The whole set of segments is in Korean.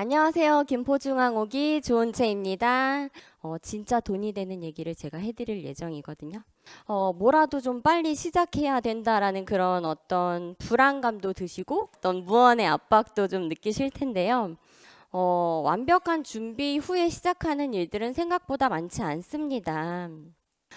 안녕하세요. 김포중앙 오기 조은채입니다. 어, 진짜 돈이 되는 얘기를 제가 해드릴 예정이거든요. 어, 뭐라도 좀 빨리 시작해야 된다라는 그런 어떤 불안감도 드시고 어떤 무언의 압박도 좀 느끼실 텐데요. 어, 완벽한 준비 후에 시작하는 일들은 생각보다 많지 않습니다.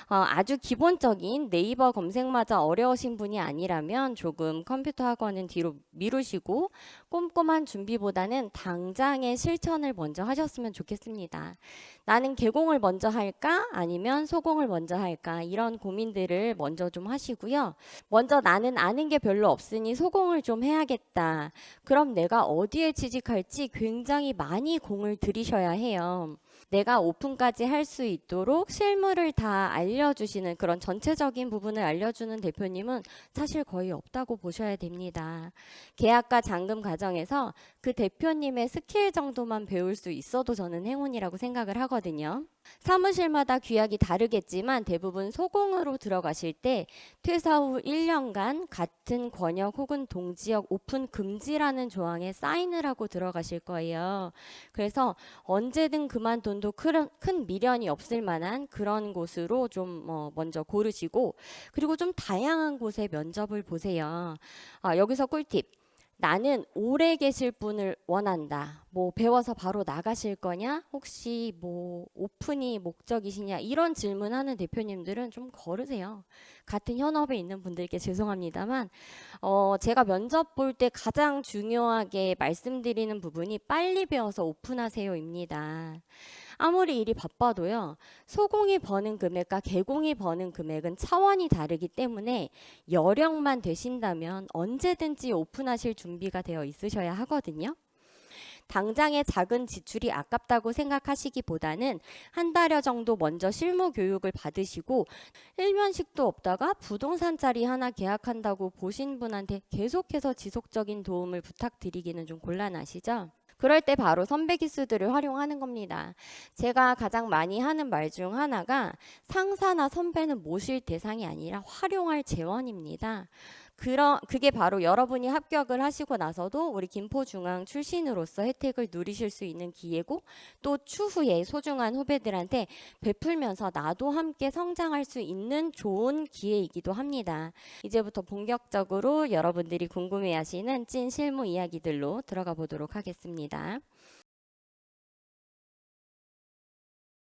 어, 아주 기본적인 네이버 검색마저 어려우신 분이 아니라면 조금 컴퓨터 학원은 뒤로 미루시고 꼼꼼한 준비보다는 당장의 실천을 먼저 하셨으면 좋겠습니다. 나는 개공을 먼저 할까? 아니면 소공을 먼저 할까? 이런 고민들을 먼저 좀 하시고요. 먼저 나는 아는 게 별로 없으니 소공을 좀 해야겠다. 그럼 내가 어디에 취직할지 굉장히 많이 공을 들이셔야 해요. 내가 오픈까지 할 수 있도록 실무를 다 알려주시는 그런 전체적인 부분을 알려주는 대표님은 사실 거의 없다고 보셔야 됩니다. 계약과 잔금 과정에서 그 대표님의 스킬 정도만 배울 수 있어도 저는 행운이라고 생각을 하거든요. 사무실마다 규약이 다르겠지만 대부분 소공으로 들어가실 때 퇴사 후 1년간 같은 권역 혹은 동지역 오픈 금지라는 조항에 사인을 하고 들어가실 거예요. 그래서 언제든 그만돈도 큰, 큰 미련이 없을 만한 그런 곳으로 좀 어, 먼저 고르시고 그리고 좀 다양한 곳에 면접을 보세요. 아, 여기서 꿀팁. 나는 오래 계실 분을 원한다. 뭐 배워서 바로 나가실 거냐? 혹시 뭐 오픈이 목적이시냐? 이런 질문하는 대표님들은 좀 거르세요. 같은 현업에 있는 분들께 죄송합니다만 어 제가 면접 볼 때 가장 중요하게 말씀드리는 부분이 빨리 배워서 오픈하세요입니다. 아무리 일이 바빠도요. 소공이 버는 금액과 개공이 버는 금액은 차원이 다르기 때문에 여력만 되신다면 언제든지 오픈하실 준비가 되어 있으셔야 하거든요. 당장의 작은 지출이 아깝다고 생각하시기보다는 한 달여 정도 먼저 실무 교육을 받으시고 일면식도 없다가 부동산 자리 하나 계약한다고 보신 분한테 계속해서 지속적인 도움을 부탁드리기는 좀 곤란하시죠? 그럴 때 바로 선배 기수들을 활용하는 겁니다. 제가 가장 많이 하는 말 중 하나가 상사나 선배는 모실 대상이 아니라 활용할 재원입니다. 그러, 그게 바로 여러분이 합격을 하시고 나서도 우리 김포중앙 출신으로서 혜택을 누리실 수 있는 기회고 또 추후에 소중한 후배들한테 베풀면서 나도 함께 성장할 수 있는 좋은 기회이기도 합니다. 이제부터 본격적으로 여러분들이 궁금해하시는 찐 실무 이야기들로 들어가 보도록 하겠습니다.